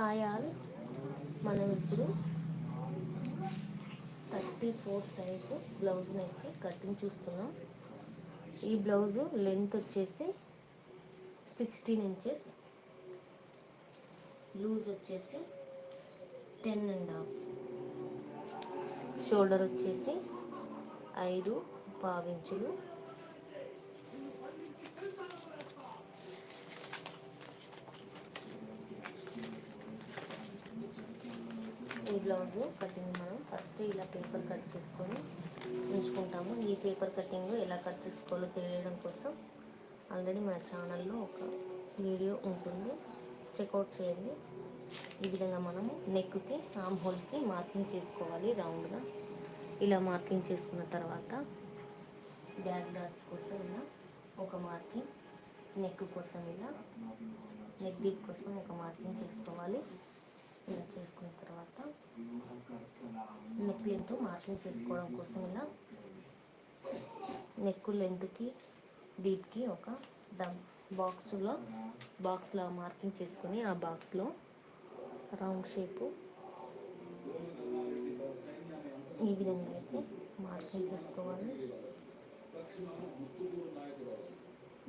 Hi మనం ఇప్పుడు thirty four size blouse అయితే కటింగ్ చూస్తున్నాం. ఈ బ్లౌజు లెంత్ వచ్చేసి సిక్స్టీన్ ఇంచెస్. లూజ్ వచ్చేసి టెన్ అండ్ హాఫ్. షోల్డర్ వచ్చేసి ఐదు పావించులు ఈ బ్లౌజు కటింగ్ మనం ఫస్ట్ ఇలా పేపర్ కట్ చేసుకొని ఉంచుకుంటాము. ఈ పేపర్ కటింగ్ ఎలా కట్ చేసుకోవాలో తెలియడం కోసం ఆల్రెడీ మన ఛానల్లో ఒక వీడియో ఉంటుంది. చెక్అవుట్ చేయండి. ఈ విధంగా మనము నెక్కి ఆమ్ హోల్కి మార్కింగ్ చేసుకోవాలి రౌండ్గా ఇలా మార్కింగ్ చేసుకున్న తర్వాత బ్యాక్ డాట్స్ కోసం ఇలా ఒక మార్కింగ్ నెక్ కోసం ఇలా నెక్ డీప్ కోసం ఒక మార్కింగ్ చేసుకోవాలి. ఇలా చేసుకున్న తర్వాత నెక్ లెంత్ మార్కింగ్ చేసుకోవడం కోసం ఇలా నెక్ లెంత్కి డీప్కి ఒక డబ్ బాక్స్లో బాక్స్లో మార్కింగ్ చేసుకొని ఆ బాక్స్లో రౌండ్ షేపు ఈ విధంగా అయితే మార్కింగ్ చేసుకోవాలి.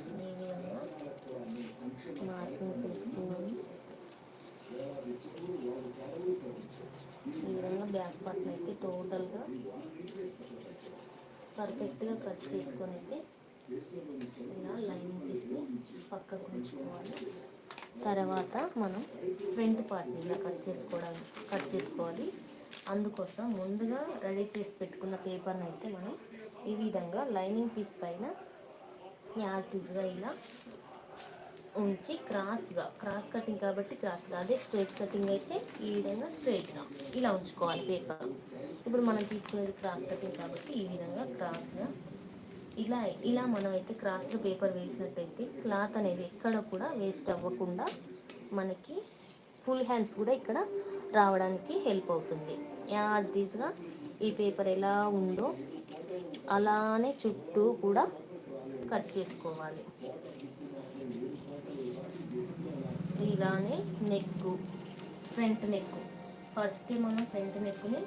ఈ విధంగా మార్కింగ్ ఈ విధంగా బ్యాక్ పార్ట్ అయితే టోటల్గా పర్ఫెక్ట్గా కట్ చేసుకొని అయితే ఇలా లైనింగ్ పీస్ని పక్కకు ఉంచుకోవాలి తర్వాత మనం ఫ్రంట్ పార్ట్ని ఇలా కట్ చేసుకోవడం కట్ చేసుకోవాలి అందుకోసం ముందుగా రెడీ చేసి పెట్టుకున్న పేపర్ని అయితే మనం ఈ విధంగా లైనింగ్ పీస్ పైన యాజ్గా ఇలా ఉంచి క్రాస్గా క్రాస్ కటింగ్ కాబట్టి క్రాస్గా అదే స్ట్రైట్ కటింగ్ అయితే ఈ విధంగా స్ట్రైట్గా ఇలా ఉంచుకోవాలి పేపర్. ఇప్పుడు మనం తీసుకునేది క్రాస్ కటింగ్ కాబట్టి ఈ విధంగా క్రాస్గా ఇలా ఇలా మనం అయితే క్రాస్గా పేపర్ వేసినట్టయితే క్లాత్ అనేది ఎక్కడ కూడా వేస్ట్ అవ్వకుండా మనకి ఫుల్ హ్యాండ్స్ కూడా ఇక్కడ రావడానికి హెల్ప్ అవుతుంది. యాజ్ డీజ్గా ఈ పేపర్ ఎలా ఉందో అలానే చుట్టూ కూడా కట్ చేసుకోవాలి. ఇలానే నెక్ ఫ్రంట్ నెక్ ఫస్ట్ మనం ఫ్రంట్ నెక్ని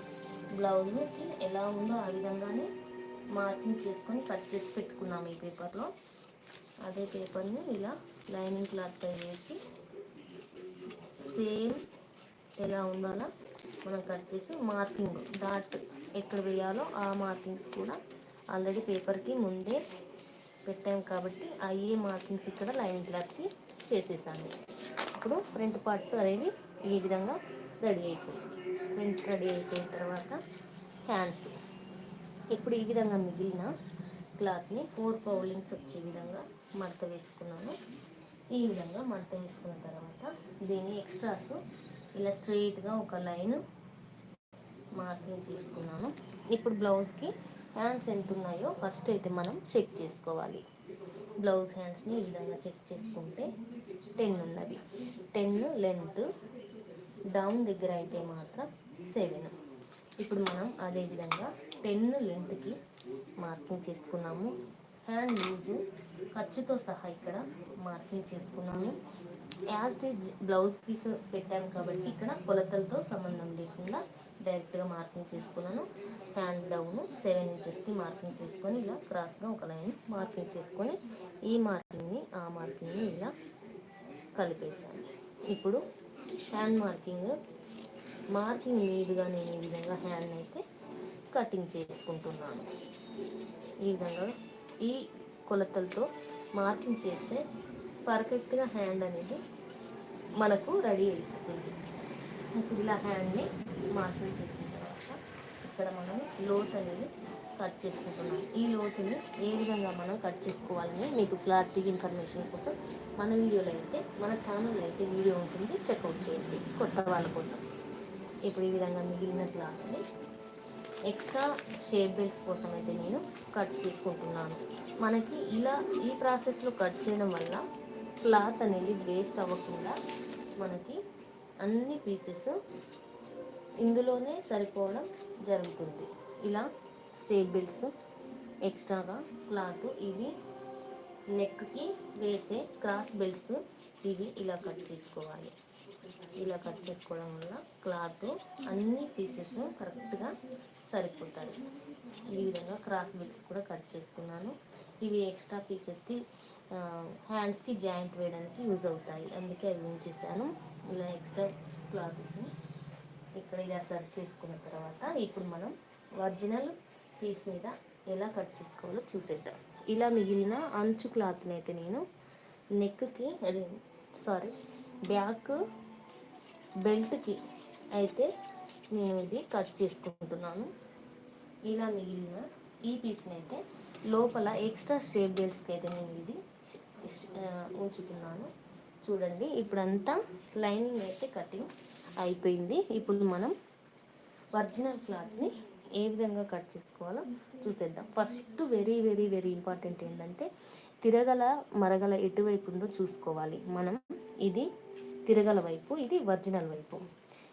బ్లౌజ్కి ఎలా ఉందో ఆ విధంగానే మార్కింగ్ చేసుకొని కట్ చేసి పెట్టుకున్నాము ఈ పేపర్లో. అదే పేపర్ని ఇలా లైనింగ్ క్లాత్ వేసి సేమ్ ఎలా ఉందో అలా మనం కట్ చేసి మార్కింగ్ డాట్ ఎక్కడ వేయాలో ఆ మార్కింగ్స్ కూడా ఆల్రెడీ పేపర్కి ముందే పెట్టాం కాబట్టి అయ్యే మార్కింగ్స్ ఇక్కడ లైనింగ్ క్లాత్కి చేసేసాను. ఇప్పుడు ఫ్రంట్ పార్ట్స్ అనేవి ఈ విధంగా రెడీ అయిపోయింది ఫ్రంట్ రెడీ అయిపోయిన తర్వాత హ్యాండ్స్. ఇప్పుడు ఈ విధంగా మిగిలిన క్లాత్ని ఫోర్ పౌలింగ్స్ వచ్చే విధంగా మడత వేసుకున్నాను. ఈ విధంగా మడత వేసుకున్న తర్వాత దీన్ని ఎక్స్ట్రాస్ ఇలా స్ట్రెయిట్గా ఒక లైన్ మార్కింగ్ చేసుకున్నాను. ఇప్పుడు బ్లౌజ్కి హ్యాండ్స్ ఎంత ఉన్నాయో ఫస్ట్ అయితే మనం చెక్ చేసుకోవాలి. బ్లౌజ్ హ్యాండ్స్ని ఈ విధంగా చెక్ చేసుకుంటే టెన్ ఉన్నవి టెన్ లెంత్ డౌన్ దగ్గర అయితే మాత్రం సెవెన్. ఇప్పుడు మనం అదేవిధంగా టెన్ లెంత్కి మార్కింగ్ చేసుకున్నాము. హ్యాండ్ లూజు ఖర్చుతో సహా ఇక్కడ మార్కింగ్ చేసుకున్నాము. యాజ్ టీజ్ బ్లౌజ్ పీస్ పెట్టాను కాబట్టి ఇక్కడ కొలతలతో సంబంధం లేకుండా డైరెక్ట్గా మార్కింగ్ చేసుకున్నాను. హ్యాండ్ డౌన్ సెవెన్ ఇంచెస్కి మార్కింగ్ చేసుకొని ఇలా క్రాస్గా ఒక లైన్ మార్కింగ్ చేసుకొని ఈ మార్కింగ్ని ఆ మార్కింగ్ని ఇలా కలిపేసాను ఇప్పుడు హ్యాండ్ మార్కింగ్ మార్కింగ్ మీదుగా నేను ఈ విధంగా హ్యాండ్ అయితే కటింగ్ చేసుకుంటున్నాను. ఈ విధంగా ఈ కొలతలతో మార్కింగ్ చేస్తే పర్ఫెక్ట్గా హ్యాండ్ అనేది మనకు రెడీ అయిపోతుంది. ఇప్పుడు ఇలా హ్యాండ్ని మార్కింగ్ చేసిన తర్వాత ఇక్కడ మనం లోత్ అనేది కట్ చేసుకుంటున్నాం. ఈ లోతుని ఏ విధంగా మనం కట్ చేసుకోవాలని మీకు క్లారిటీ ఇన్ఫర్మేషన్ కోసం మన వీడియోలో అయితే మన ఛానల్లో అయితే వీడియో ఉంటుంది. చెక్అవుట్ చేయండి కొత్త వాళ్ళ కోసం. ఇప్పుడు ఈ విధంగా మిగిలిన క్లాత్ని ఎక్స్ట్రా షేప్ బెల్ట్స్ కోసం అయితే నేను కట్ చేసుకుంటున్నాను. మనకి ఇలా ఈ ప్రాసెస్లో కట్ చేయడం వల్ల క్లాత్ అనేది వేస్ట్ అవ్వకుండా మనకి అన్ని పీసెస్ ఇందులోనే సరిపోవడం జరుగుతుంది. ఇలా సేబిల్స్ ఎక్స్ట్రాగా క్లాత్ ఇవి నెక్కి వేసే క్రాస్ బెల్ట్స్ ఇవి ఇలా కట్ చేసుకోవాలి. ఇలా కట్ చేసుకోవడం వల్ల క్లాత్ అన్ని పీసెస్ కరెక్ట్గా సరిపోతాయి. ఈ విధంగా క్రాస్ బెల్ట్స్ కూడా కట్ చేసుకున్నాను. ఇవి ఎక్స్ట్రా పీసెస్కి హ్యాండ్స్కి జాయింట్ వేయడానికి యూజ్ అవుతాయి. అందుకే అవి ఉంచేసాను ఇలా ఎక్స్ట్రా క్లాత్స్ని ఇక్కడ ఇలా సర్చ్ చేసుకున్న తర్వాత ఇప్పుడు మనం ఒరిజినల్ పీస్ మీద ఎలా కట్ చేసుకోవాలో చూసేద్దాం. ఇలా మిగిలిన అంచు క్లాత్ని అయితే నేను నెక్కి సారీ బ్యాక్ బెల్ట్కి అయితే నేను ఇది కట్ చేసుకుంటున్నాను. ఇలా మిగిలిన ఈ పీస్ని అయితే లోపల ఎక్స్ట్రా షేప్ బెల్ట్స్కి అయితే నేను ఇది ఆ, ఉంచుతున్నాను చూడండి ఇప్పుడంతా లైనింగ్ అయితే కటింగ్ అయిపోయింది. ఇప్పుడు మనం ఒరిజినల్ క్లాత్ని ఏ విధంగా కట్ చేసుకోవాలో చూసేద్దాం. First very very very important ఏంటంటే తిరగల మరగల ఎటువైపు ఉందో చూసుకోవాలి. మనం ఇది తిరగల వైపు ఇది ఒరిజినల్ వైపు.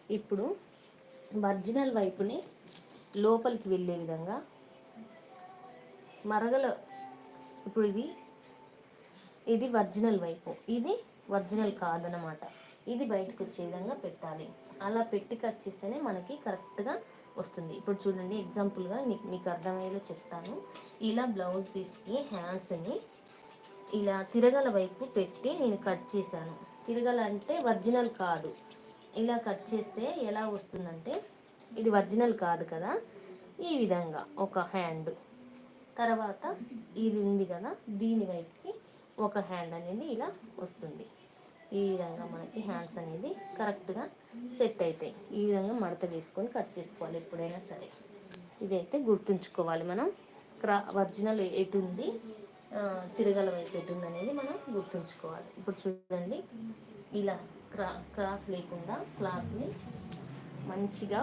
ఇప్పుడు ఒరిజినల్ వైపుని లోపలికి వెళ్ళే విధంగా మరగల ఇప్పుడు ఇది ఇది ఒరిజినల్ వైపు. ఇది ఒరిజినల్ కాదనమాట ఇది బయటకు వచ్చే విధంగా పెట్టాలి. అలా పెట్టి కట్ చేస్తేనే మనకి కరెక్ట్గా వస్తుంది. ఇప్పుడు చూడండి ఎగ్జాంపుల్గా నీకు మీకు అర్థమయ్యేలా చెప్తాను. ఇలా బ్లౌజ్ పీస్కి హ్యాండ్స్ని ఇలా తిరగల వైపు పెట్టి నేను కట్ చేశాను. తిరగల అంటే ఒరిజినల్ కాదు. ఇలా కట్ చేస్తే ఎలా వస్తుందంటే ఇది ఒరిజినల్ కాదు కదా. ఈ విధంగా ఒక హ్యాండ్ తర్వాత ఇది ఉంది కదా దీని వైపుకి ఒక హ్యాండ్ అనేది ఇలా వస్తుంది. ఈ విధంగా మనకి హ్యాండ్స్ అనేది కరెక్ట్గా సెట్ అవుతాయి ఈ విధంగా మడత వేసుకొని కట్ చేసుకోవాలి ఎప్పుడైనా సరే. ఇదైతే గుర్తుంచుకోవాలి మనం. క్రా ఒరిజినల్ ఎటు ఉంది తిరగల వైపు ఎటు ఉంది అనేది మనం గుర్తుంచుకోవాలి. ఇప్పుడు చూడండి ఇలా క్రా క్రాస్ లేకుండా క్లాత్ని మంచిగా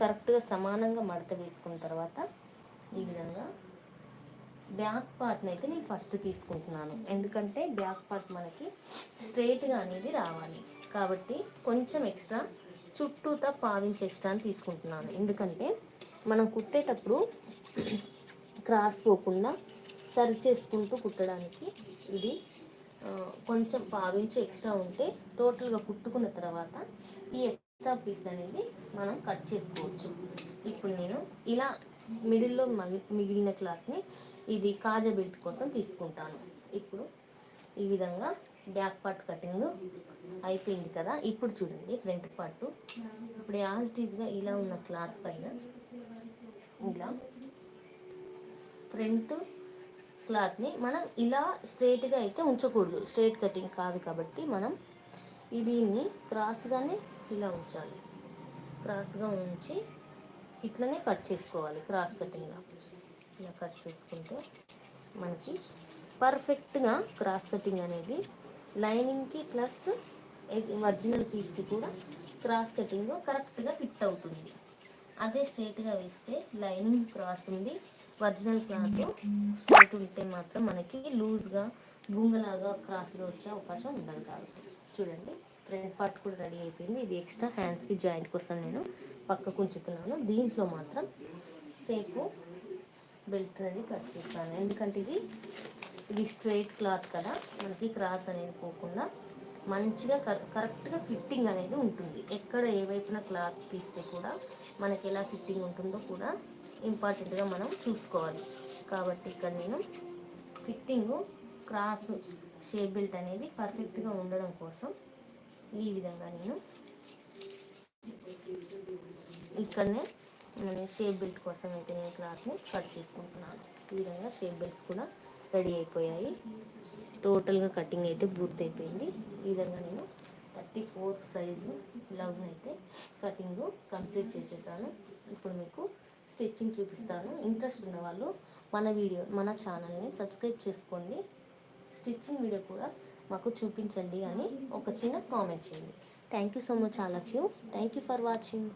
కరెక్ట్గా సమానంగా మడత వేసుకున్న తర్వాత ఈ విధంగా బ్యాక్ పార్ట్ని అయితే నేను ఫస్ట్ తీసుకుంటున్నాను. ఎందుకంటే బ్యాక్ పార్ట్ మనకి స్ట్రైట్గా అనేది రావాలి. కాబట్టి కొంచెం ఎక్స్ట్రా చుట్టూతా పావించి ఎక్స్ట్రా అని తీసుకుంటున్నాను. ఎందుకంటే మనం కుట్టేటప్పుడు క్రాస్ పోకుండా సరి చేసుకుంటూ కుట్టడానికి ఇది కొంచెం పావించి ఎక్స్ట్రా ఉంటే టోటల్గా కుట్టుకున్న తర్వాత ఈ ఎక్స్ట్రా పీస్ అనేది మనం కట్ చేసుకోవచ్చు. ఇప్పుడు నేను ఇలా మిడిల్లో మగి- మిగిలిన క్లాత్ని ఇది కాజా బెల్ట్ కోసం తీసుకుంటాను. ఇప్పుడు ఈ విధంగా బ్యాక్ పార్ట్ కటింగ్ అయిపోయింది కదా. ఇప్పుడు చూడండి ఫ్రంట్ పార్ట్. ఇప్పుడు యాజ్టీజ్గా ఇలా ఉన్న క్లాత్ పైన ఇలా ఫ్రంట్ క్లాత్ని మనం ఇలా స్ట్రైట్గా అయితే ఉంచకూడదు. స్ట్రైట్ కటింగ్ కాదు కాబట్టి మనం దీన్ని క్రాస్గానే ఇలా ఉంచాలి. క్రాస్గా ఉంచి ఇట్లనే కట్ చేసుకోవాలి క్రాస్ కటింగ్గా. ఇలా కట్ చేసుకుంటే మనకి పర్ఫెక్ట్గా క్రాస్ కటింగ్ అనేది లైనింగ్కి ప్లస్ ఒరిజినల్ పీస్కి కూడా క్రాస్ కటింగ్ కరెక్ట్గా ఫిట్ అవుతుంది. అదే స్ట్రైట్గా వేస్తే లైనింగ్ క్రాస్ ఉంది ఒరిజినల్ క్లాత్ స్ట్రైట్ ఉంటే మాత్రం మనకి లూజ్గా గుంగలాగా క్రాస్గా వచ్చే అవకాశం ఉండదు కాబట్టి. చూడండి ఫ్రంట్ పార్ట్ కూడా రెడీ అయిపోయింది. ఇది ఎక్స్ట్రా హ్యాండ్స్కి జాయింట్ కోసం నేను పక్కకు ఉంచుతున్నాను దీంట్లో మాత్రం సేపు బెల్ట్ అనేది కట్ చేస్తాను. ఎందుకంటే ఇది ఇది స్ట్రైట్ క్లాత్ కదా మనకి క్రాస్ అనేది పోకుండా మంచిగా కరెక్ట్గా ఫిట్టింగ్ అనేది ఉంటుంది. ఎక్కడ ఏ వైపున క్లాత్ తీస్తే కూడా మనకి ఎలా ఫిట్టింగ్ ఉంటుందో కూడా ఇంపార్టెంట్గా మనం చూసుకోవాలి. కాబట్టి ఇక్కడ నేను ఫిట్టింగ్ క్రాస్ షేప్ బెల్ట్ అనేది పర్ఫెక్ట్గా ఉండడం కోసం ఈ విధంగా నేను ఇక్కడనే షేప్ బెల్ట్ కోసం అయితే నేను క్లాత్ని కట్ చేసుకుంటున్నాను. ఈ విధంగా షేప్ బెల్ట్స్ కూడా రెడీ అయిపోయాయి. టోటల్గా కటింగ్ అయితే పూర్తి అయిపోయింది ఈ విధంగా నేను థర్టీ ఫోర్ సైజు బ్లౌజ్ అయితే కటింగ్ కంప్లీట్ చేసేసాను. ఇప్పుడు మీకు స్టిచ్చింగ్ చూపిస్తాను. ఇంట్రెస్ట్ ఉన్న వాళ్ళు మన వీడియో మన ఛానల్ని సబ్స్క్రైబ్ చేసుకోండి. స్టిచ్చింగ్ వీడియో కూడా మాకు చూపించండి అని ఒక చిన్న కామెంట్ చేయండి. Thank you so much all of you thank you for watching